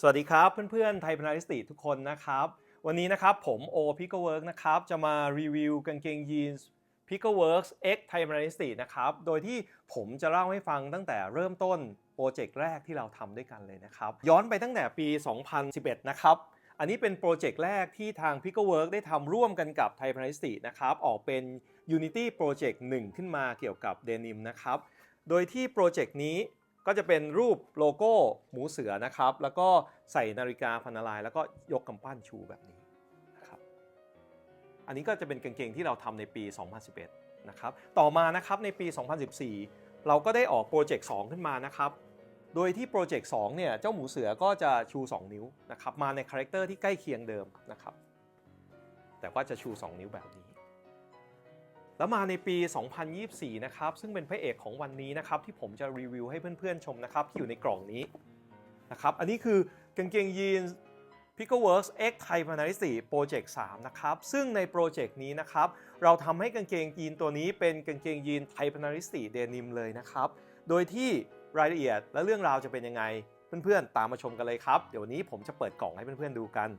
สวัสดีครับเพื่อนๆไทยพนาริสติทุกคนนะครับ วันนี้นะครับผมโอพิกเวิร์กนะครับจะมารีวิวกางเกงยีนส์ p i c k w o r k s X Thai p a n a l i s t i c นะครับโดยที่ผมจะเล่าให้ฟังตั้งแต่เริ่มต้นโปรเจกต์แรกที่เราทำด้วยกันเลยนะครับ ย้อนไปตั้งแต่ปี 2011 นะครับ อันนี้เป็นโปรเจกต์แรกที่ทาง p i c k w o r k ได้ทำร่วมกันกับ Thai p a n a l i s t i c นะครับออกเป็น Unity Project 1 ขึ้นมาเกี่ยวกับ Denim นะครับโดยที่โปรเจกต์นี้ ก็จะเป็นรูปโลโก้หมูเสือนะครับ แล้วก็ใส่นาฬิกาพันาลายแล้วก็ยกกำปั้นชูแบบนี้นะครับอันนี้ก็จะเป็นกางเกงที่เราทำในปี 2011 นะครับ ต่อมานะครับในปี 2014 เราก็ได้ออกโปรเจกต์ 2 ขึ้นมานะครับ โดยที่โปรเจกต์2เนี่ยเจ้าหมูเสือก็จะชู 2 นิ้วนะครับมาในคาแรคเตอร์ที่ใกล้เคียงเดิมนะครับแต่ว่าจะชู 2 นิ้วแบบนี้ แล้วมาในปี 2024 นะครับ ซึ่งเป็นพระเอกของวันนี้นะครับ ที่ผมจะรีวิวให้เพื่อนๆชมนะครับ ที่อยู่ในกล่องนี้นะครับ อันนี้คือกางเกงยีน p i c k l e w o r k s X Thai p a n a l i s i Project 3 นะครับ ซึ่งในโปรเจกต์นี้นะครับ เราทำให้กางเกงยีนตัวนี้เป็นกางเกงยีน Thai p a n a l i s i Denim เลยนะครับ โดยที่รายละเอียดและเรื่องราวจะเป็นยังไง เพื่อนๆ ตามมาชมกันเลยครับ เดี๋ยววันนี้ผมจะเปิดกล่องให้เพื่อนๆดูกัน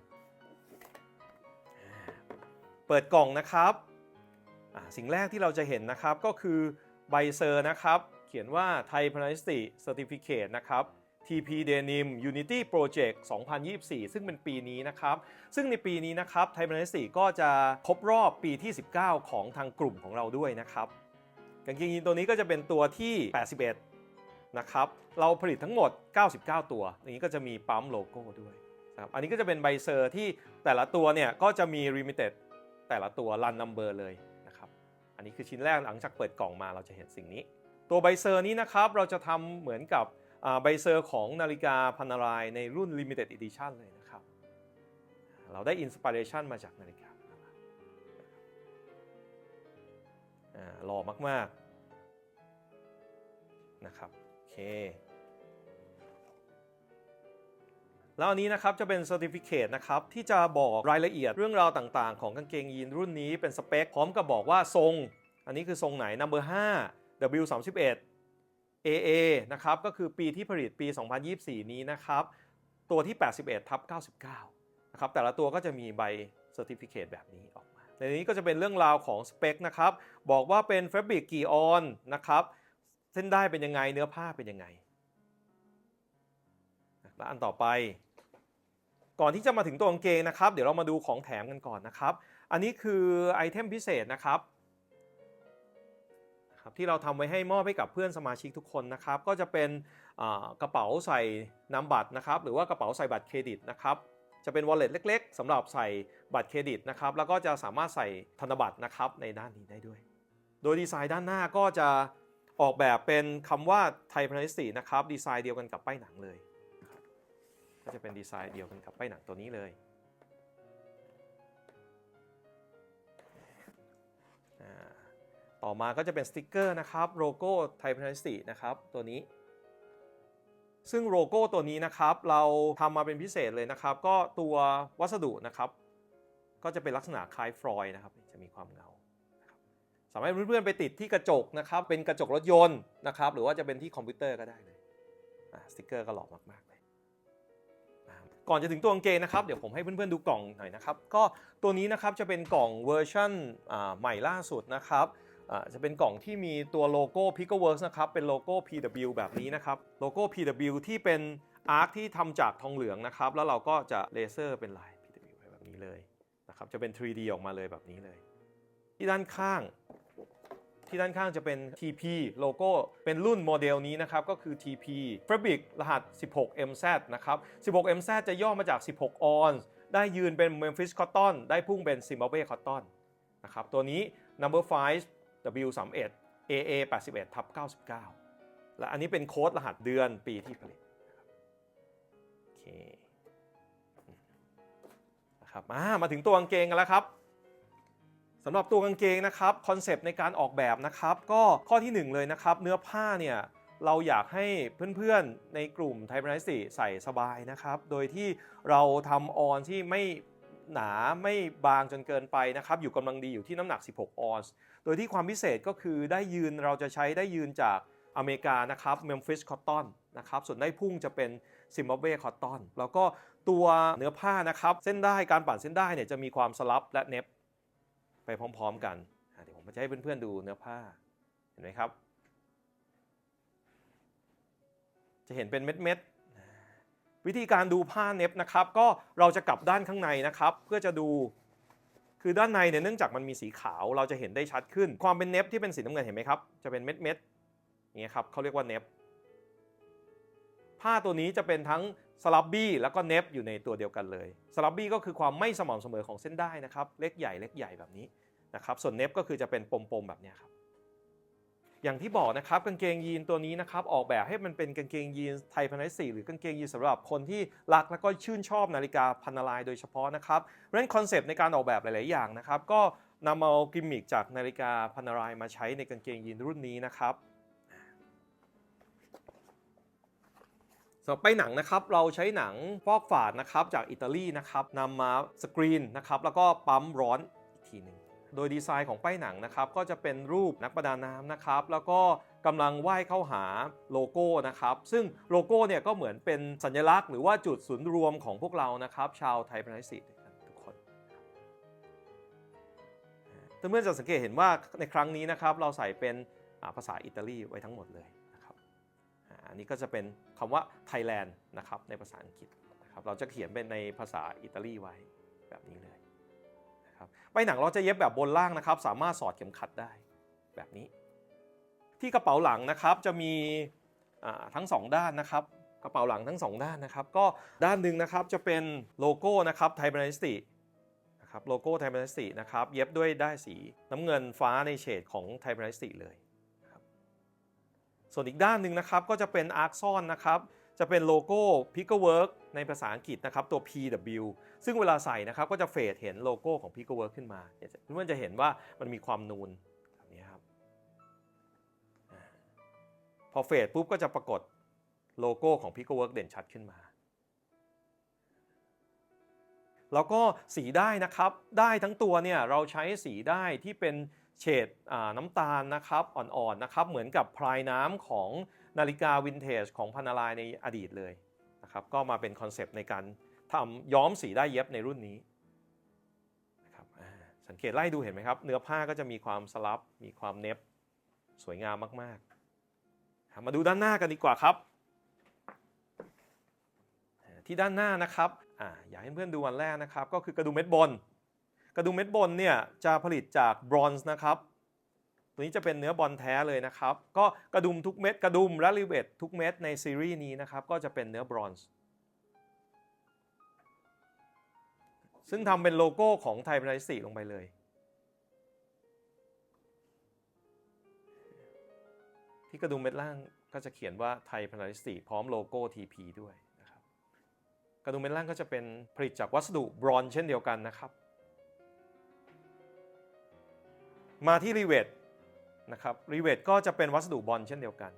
เปิดกล่องนะครับ สิ่งแรกที่เราจะเห็นนะครับก็คือใบเซอร์นะครับ เขียนว่า Thai p a n a l i s t i Certificate นะครับ TP Denim Unity Project 2024 ซึ่งเป็นปีนี้นะครับ ซึ่งในปีนี้นะครับ Thai p a n a l i s t i ก็จะครบรอบปีที่ 19 ของทางกลุ่มของเราด้วยนะครับกางเกงยีนตัวนี้ก็จะเป็นตัวที่ 81 นะครับ เราผลิตทั้งหมด 99 ตัวอันนี้ก็จะมีปั๊มโลโก้ด้วยนะครับอันนี้ก็จะเป็นใบเซอร์ที่แต่ละตัวเนี่ยก็จะมี Limited แต่ละตัว Run Number เลย อันนี้คือชิ้นแรกหลังจากเปิดกล่องมาเราจะเห็นสิ่งนี้ ตัวใบเซอร์นี้นะครับเราจะทำเหมือนกับใบเซอร์ของนาฬิกาพันนารายในรุ่น Limited Edition เลยนะครับ เราได้อินสปิเรชันมาจากนาฬิกาอ่าหล่อมาก ๆ นะครับ โอเค แล้วอันนี้นะครับจะเป็น Certificate นะครับที่จะบอกรายละเอียดเรื่องราวต่างๆ ของกางเกงยีนรุ่นนี้เป็นสเปคพร้อมกับบอกว่าทรง อันนี้คือทรงไหน number 5 W31 AA นะครับก็คือปีที่ผลิตปี 2024 นี้นะครับตัวที่ 81ทับ99 นะครับแต่ละตัวก็จะมีใบ Certificate แบบนี้ออกมาในนี้ก็จะเป็นเรื่องราวของสเปคนะครับบอกว่าเป็น Fabric กี่ออนนะครับเส้นได้เป็นยังไงเนื้อผ้าเป็นยังไงและอันต่อไป ก่อนที่จะมาถึงตัวกางเกงนะครับ เดี๋ยวเรามาดูของแถมกันก่อนนะครับ อันนี้คือไอเทมพิเศษนะครับครับที่เราทำไว้ให้มอบให้กับเพื่อนสมาชิกทุกคนนะครับ ก็จะเป็นกระเป๋าใส่นาบัตรนะครับ หรือว่ากระเป๋าใส่บัตรเครดิตนะครับ จะเป็น wallet เล็ก ๆสำหรับใส่บัตรเครดิตนะครับ แล้วก็จะสามารถใส่ธนบัตรนะครับในด้านนี้ได้ด้วย โดยดีไซน์ด้านหน้าก็จะออกแบบเป็นคำว่าไทยพาณิชย์นะครับ ดีไซน์เดียวกันกับป้ายหนังเลย ก็จะเป็นดีไซน์เดียวกันกับป้ายหนังตัวนี้เลยต่อมาก็จะเป็นสติกเกอร์นะครับโลโก้ไทยพาณิชย์นะครับตัวนี้ ซึ่งโลโก้ตัวนี้นะครับ เราทำมาเป็นพิเศษเลยนะครับ ก็ตัววัสดุนะครับ ก็จะเป็นลักษณะคล้ายฟลอยด์นะครับ จะมีความเงาสามารถเพื่อนๆไปติดที่กระจกนะครับ เป็นกระจกรถยนต์นะครับ หรือว่าจะเป็นที่คอมพิวเตอร์ก็ได้เลยสติกเกอร์ก็หล่อมากๆเลย ก่อนจะถึงตัวกางเกงนะครับเดี๋ยวผมให้เพื่อนๆดูกล่องหน่อยนะครับก็ตัวนี้นะครับจะเป็นกล่องเวอร์ชันใหม่ล่าสุดนะครับจะเป็นกล่องที่มีตัวโลโก้ p i c k l e Works นะครับเป็นโลโก้ PW แบบนี้นะครับโลโก้ PW ที่เป็นอาร์คที่ทำจากทองเหลืองนะครับแล้วเราก็จะเลเซอร์เป็นลาย PW ไว้แบบนี้เลยนะครับจะเป็น 3D ออกมาเลยแบบนี้เลย ที่ด้านข้าง ที่ด้านข้างจะเป็น TP โลโก้เป็นรุ่นโมเดลนี้นะครับก็คือ TP Fabric รหัส 16MZ นะครับ 16MZ จะย่อมาจาก 16 on ได้ยืนเป็น Memphis Cotton ได้พุ่งเป็น Zimbabwe Cotton นะครับตัวนี้ number 5 W31 AA 81ทับ99 และอันนี้เป็นโค้ดรหัสเดือนปีที่ผลิตนะครับโอเคนะครับมามาถึงตัวกางเกงกันแล้วครับ สำหรับตัวกางเกงนะครับคอนเซปต์ในการออกแบบนะครับ ก็ข้อที่ 1 เลยนะครับ เนื้อผ้าเนี่ยเราอยากให้เพื่อนๆในกลุ่มไทยบรายสีใส่สบายนะครับ โดยที่เราทำออนที่ไม่หนาไม่บางจนเกินไปนะครับ อยู่กำลังดีอยู่ที่น้ำหนัก 16 ออนซ์โดยที่ความพิเศษก็คือได้ยืนเราจะใช้ได้ยืนจากอเมริกานะครับ Memphis Cotton นะครับส่วนได้พุ่งจะเป็นซิมบับเวคอตตอนแล้วก็ตัวเนื้อผ้านะครับ เส้นได้การปั่นเส้นได้เนี่ยจะมีความสลับและเน็บ ไปพร้อม ๆ กันเดี๋ยวผมจะให้เพื่อนๆดูเนื้อผ้าเห็นไหมครับ จะเห็นเป็นเม็ดๆวิธีการดูผ้าเน็บนะครับ ก็เราจะกลับด้านข้างในนะครับ เพื่อจะดูคือด้านในเนี่ยเนื่องจากมันมีสีขาวเราจะเห็นได้ชัดขึ้น ความเป็นเน็บที่เป็นสีน้ำเงินเห็นไหมครับจะเป็นเม็ดๆอย่างเงี้ยครับเขาเรียกว่าเน็บผ้าตัวนี้จะเป็นทั้ง สลับบี้แล้วก็เน็บอยู่ในตัวเดียวกันเลยสลับบี้ก็คือความไม่สม่ำเสมอของเส้นได้นะครับ เล็กใหญ่เล็กใหญ่แบบนี้นะครับ ส่วนเน็บก็คือจะเป็นปมๆแบบนี้ครับ อย่างที่บอกนะครับกางเกงยีนตัวนี้นะครับออกแบบให้มันเป็นกางเกงยีนไทยพันธุ์สี่หรือกางเกงยีนสำหรับคนที่รักและก็ชื่นชอบนาฬิกาพันนาลายโดยเฉพาะนะครับเพราะฉะนั้นคอนเซปต์ในการออกแบบหลาย ๆ อย่างนะครับ ก็นำเอากิมมิคจากนาฬิกาพันนารายมาใช้ในกางเกงยีนรุ่นนี้นะครับำหรับไปหนังนะครับเราใช้หนังฟอกฝาดนะครับจากอิตาลีนะครับนำมาสกรีนนะครับแล้วก็ปั๊มร้อนอีกทีหนึ่งโดยดีไซน์ของป้ายหนังนะครับก็จะเป็นรูปนักประดาน้ำนะครับแล้วก็กำลังว่ายเข้าหาโลโก้นะครับ ซึ่งโลโก้เนี่ยก็เหมือนเป็นสัญลักษณ์หรือว่าจุดศูนย์รวมของพวกเรานะครับ ชาวไทยพันธุ์สีทุกคนเพื่อนๆจะสังเกตเห็นว่าในครั้งนี้นะครับเราใส่เป็นภาษาอิตาลีไว้ทั้งหมดเลย อันนี้ก็จะเป็นคำว่าไทยแลนด์นะครับในภาษาอังกฤษนะครับเราจะเขียนเป็นในภาษาอิตาลีไว้แบบนี้เลยไปหนังเราจะเย็บแบบบนล่างนะครับ สามารถสอดเข็มขัดได้แบบนี้ ที่กระเป๋าหลังนะครับจะมีทั้ง 2 ด้านนะครับ กระเป๋าหลังทั้ง 2 ด้านนะครับ ก็ด้านหนึ่งนะครับจะเป็นโลโก้นะครับไทยบริสตินะครับโลโก้ไทยบริสตินะครับเย็บด้วยได้ายสีน้ำเงินฟ้าในเฉดของไทยบริสติเลย ส่วนอีกด้านหนึ่งนะครับก็จะเป็นอาร์คซอนนะครับจะเป็นโลโก้ p i c o w o r k ในภาษาอังกฤษนะครับตัว PW ซึ่งเวลาใส่นะครับก็จะเฟดเห็นโลโก้ของ p i c o w o r k ขึ้นมาเพื่อนๆจะเห็นว่ามันมีความนูนแบบนี้ครับพอเฟดปุ๊บก็จะปรากฏโลโก้ของ p i c o w o r k เด่นชัดขึ้นมาแล้วก็สีได้นะครับ ได้ทั้งตัวเนี่ยเราใช้สีได้ที่เป็น เฉดน้ำตาลนะครับอ่อนๆนะครับเหมือนกับพลายน้ำของนาฬิกาวินเทจของพันาลายในอดีตเลยนะครับก็มาเป็นคอนเซปต์ในการทำย้อมสีได้เย็บในรุ่นนี้นะครับสังเกตไล่ดูเห็นไหมครับ เนื้อผ้าก็จะมีความสลับมีความเน็บสวยงามมากๆ มาดูด้านหน้ากันดีกว่าครับ ที่ด้านหน้านะครับออยากให้เพื่อนดูวันแรกนะครับ ก็คือกระดุมเม็ดบน กระดุมเม็ดบนเนี่ยจะผลิตจากบรอนซ์นะครับ ตัวนี้จะเป็นเนื้อบอลแท้เลยนะครับ ก็กระดุมทุกเม็ดกระดุมและริเวตทุกเม็ดในซีรีส์นี้นะครับก็จะเป็นเนื้อบรอนซ์ ซึ่งทำเป็นโลโก้ของไทยพาราสีลงไปเลยที่กระดุมเม็ดล่างก็จะเขียนว่าไทยพนาราสีพร้อมโลโก้ TP ด้วยนะครับ กระดุมเม็ดล่างก็จะเป็นผลิตจากวัสดุบรอนซ์เช่นเดียวกันนะครับ มาที่รีเวทนะครับรีเวทก็จะเป็นวัสดุบอลเช่นเดียวกัน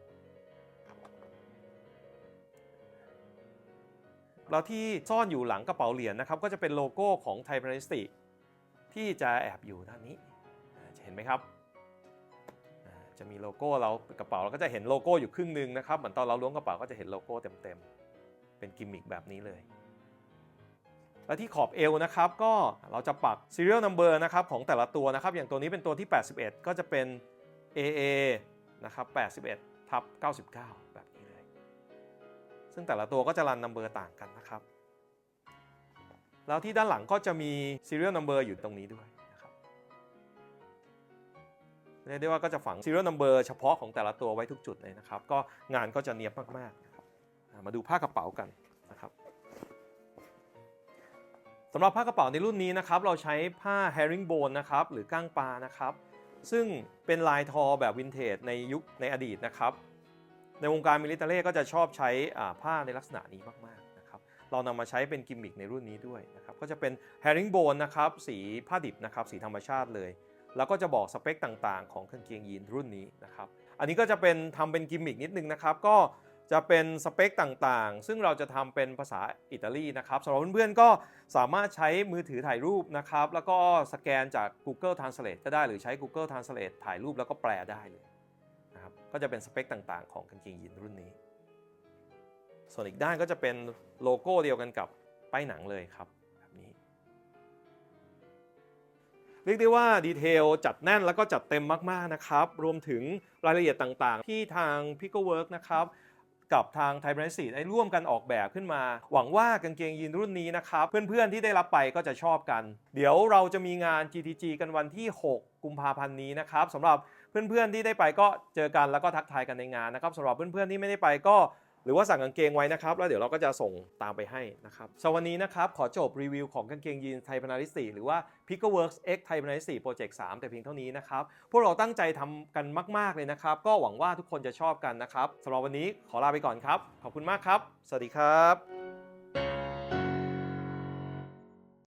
แล้วที่ซ่อนอยู่หลังกระเป๋าเหรียญนะครับ ก็จะเป็นโลโก้ของไทยพาณิสติที่จะแอบอยู่ด้านนี้จะเห็นไหมครับ จะมีโลโก้เรากระเป๋าเราก็จะเห็นโลโก้อยู่ครึ่งหนึงนะครับเหมือนตอนเราล้วงกระเป๋าก็จะเห็นโลโก้เต็มๆเป็นกิมมิคแบบนี้เลย และที่ขอบเอวนะครับก็เราจะปัก serial number นะครับของแต่ละตัวนะครับอย่างตัวนี้เป็นตัวที่ 81 ก็จะเป็น AA นะครับ81ทับ99 แบบนี้เลย ซึ่งแต่ละตัวก็จะรัน number ต่างกันนะครับ แล้วที่ด้านหลังก็จะมี serial number อยู่ตรงนี้ด้วยนะครับเรียกได้ว่าก็จะฝัง serial number เฉพาะของแต่ละตัวไว้ทุกจุดเลยนะครับ ก็งานก็จะเนียบมากๆนะครับมาดูผ้ากระเป๋ากัน สำหรับผ้ากระเป๋าในรุ่นนี้นะครับเราใช้ผ้า herringbone นะครับหรือก้างปลานะครับ ซึ่งเป็นลายทอแบบวินเทจในยุคในอดีตนะครับ ในวงการมิลิเตเร่ก็จะชอบใช้ผ้าในลักษณะนี้มากๆนะครับเรานำมาใช้เป็นกิมมิคในรุ่นนี้ด้วยนะครับก็จะเป็น herringbone นะครับสีผ้าดิบนะครับสีธรรมชาติเลย แล้วก็จะบอกสเปคต่างๆ ของกางเกงยีนรุ่นนี้นะครับอันนี้ก็จะเป็นทำเป็นกิมมิคนิดนึงนะครับก็ จะเป็นสเปคต่างๆ ซึ่งเราจะทำเป็นภาษาอิตาลีนะครับสำหรับเพื่อนๆก็สามารถใช้มือถือถ่ายรูปนะครับ แล้วก็สแกนจาก Google Translate ก็ได้หรือใช้ Google Translate ถ่ายรูปแล้วก็แปลได้เลยนะครับก็จะเป็นสเปคต่างๆ ของกางเกงยีนรุ่นนี้ ส่วนอีกด้านก็จะเป็นโลโก้เดียวกันกับป้ายหนังเลยครับแบบนี้ เรียกได้ว่าดีเทลจัดแน่นแล้วก็จัดเต็มมากๆนะครับ รวมถึงรายละเอียดต่างๆ ที่ทาง p i c o Work นะครับ กับทางไทยบริษัทได้ร่วมกันออกแบบขึ้นมา หวังว่ากางเกงยีนรุ่นนี้นะครับ เพื่อนๆที่ได้รับไปก็จะชอบกัน เดี๋ยวเราจะมีงาน GTG กันวันที่ 6 กุมภาพันธ์นี้นะครับสำหรับเพื่อนๆที่ได้ไปก็เจอกันแล้วก็ทักทายกันในงานนะครับสำหรับเพื่อนๆที่ไม่ได้ไปก็ หรือว่าสั่งกางเกงไว้นะครับ แล้วเดี๋ยวเราก็จะส่งตามไปให้นะครับสำหรับวันนี้นะครับ ขอจบรีวิวของกางเกงยีนไทยพนาริสีหรือว่า p i c o Works X ไทยพนาริสีโปรเจกต์3แต่เพียงเท่านี้นะครับ พวกเราตั้งใจทำกันมาก ๆ เลยนะครับ ก็หวังว่าทุกคนจะชอบกันนะครับสำหรับวันนี้ขอลาไปก่อนครับ ขอบคุณมากครับ สวัสดีครับ